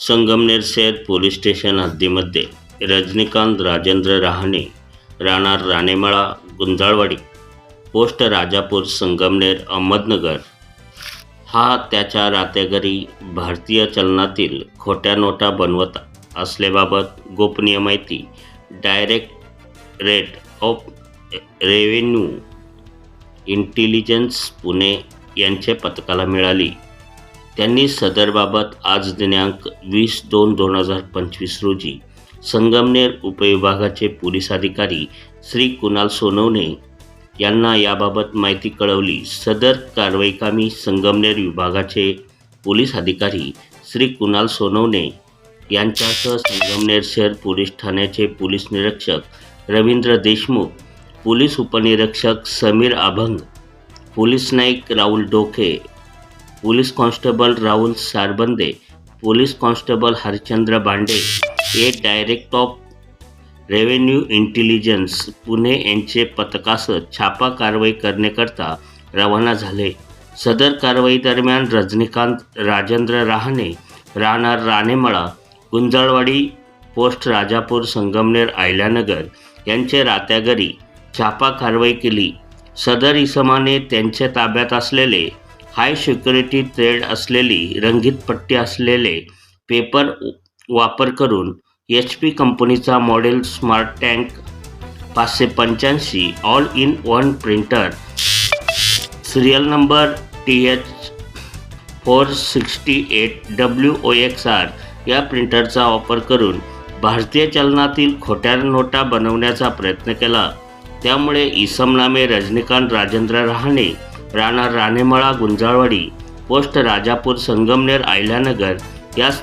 संगमनेर शहर police station हद्दीमध्ये रजनीकांत राजेंद्र रहाणे राहणार राणेमाळा गुंजाळवाडी पोस्ट राजापूर संगमनेर अहमदनगर. हा त्याच्या रात्याघरी भारतीय चलनातील खोट्या नोटा बनवत असल्याबाबत गोपनीय माहिती directorate of revenue intelligence Pune यांच्या पथकाला मिळाली. त्यांनी सदरबाबत आज दिनांक वीस दोन दोन हजार पंचवीस रोजी संगमनेर उपविभागाचे पोलीस अधिकारी श्री कुणाल सोनवणे यांना याबाबत माहिती कळवली. सदर कारवाईकामी संगमनेर विभागाचे पोलीस अधिकारी श्री कुणाल सोनवणे यांच्यासह संगमनेर शहर पोलीस ठाण्याचे पोलीस निरीक्षक रवींद्र देशमुख पोलीस उपनिरीक्षक Sameer Abhang police Naik Rahul Doke police constable Rahul Sarbande police constable Harichandra Bande हे direct of revenue intelligence Pune यांचे पथकासह छापा कारवाई करण्याकरता रवाना झाले. सदर कारवाई दरम्यान रजनीकांत राजेंद्र रहाणे राहणार राणेमळा गुंजाळवाडी पोस्ट राजापूर संगमनेर आयल्यानगर यांचे रात्याघरी छापा कारवाई केली. सदर इसमाने त्यांच्या ताब्यात असलेले हाय सिक्युरिटी ट्रेड असलेली रंगीत पट्टी असलेले पेपर वापर करून एच पी कंपनीचा मॉडेल स्मार्ट टँक पाचशे पंच्याऐंशी all in one printer. Serial number T H four sixty eight W O X R या प्रिंटरचा वापर करून भारतीय चलनातील खोट्या नोटा बनवण्याचा प्रयत्न केला. त्यामुळे इसमनामे रजनीकांत राजेंद्र रहाणे राहणार राणेमळा गुंजाळवाडी पोस्ट राजापूर संगमनेर आयल्यानगर यास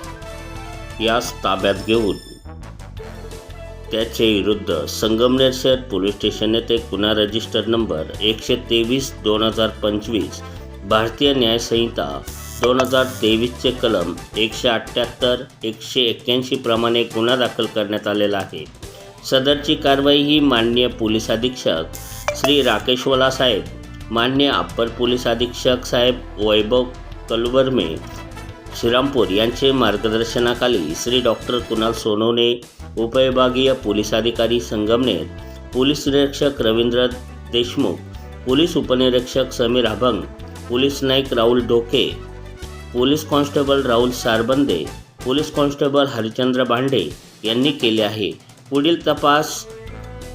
यास ताब्यात घेऊन त्याचे विरुद्ध संगमनेर शहर पोलीस स्टेशन येथे गुन्हा रजिस्टर नंबर एकशे तेवीस दोन हजार पंचवीस भारतीय न्यायसंहिता दोन हजार तेवीसचे कलम एकशे अठ्ठ्याहत्तर एकशे एक्क्याऐंशी प्रमाणे गुन्हा दाखल करण्यात आलेला आहे. सदरची कारवाई ही माननीय पोलीस अधीक्षक श्री राकेशवाला साहेब मान्य अप्पर पोलीस अधीक्षक साहेब वैभव कलवर्मे श्रीरामपूर यांचे मार्गदर्शनाखाली श्री डॉक्टर कुणाल सोनवणे उपविभागीय पोलीस अधिकारी संगमनेर पोलीस निरीक्षक रवींद्र देशमुख पोलीस उपनिरीक्षक समीर अभंग police Naik Rahul Doke police constable Rahul Sarbande police constable Harichandra Bhande यांनी केले आहे. पुढील तपास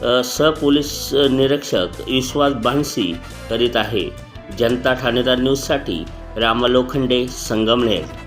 सहपोलीस निरीक्षक विश्वास भानसी करीत आहे. जनता ठाणेदार न्यूजसाठी रामलोखंडे संगमनेर.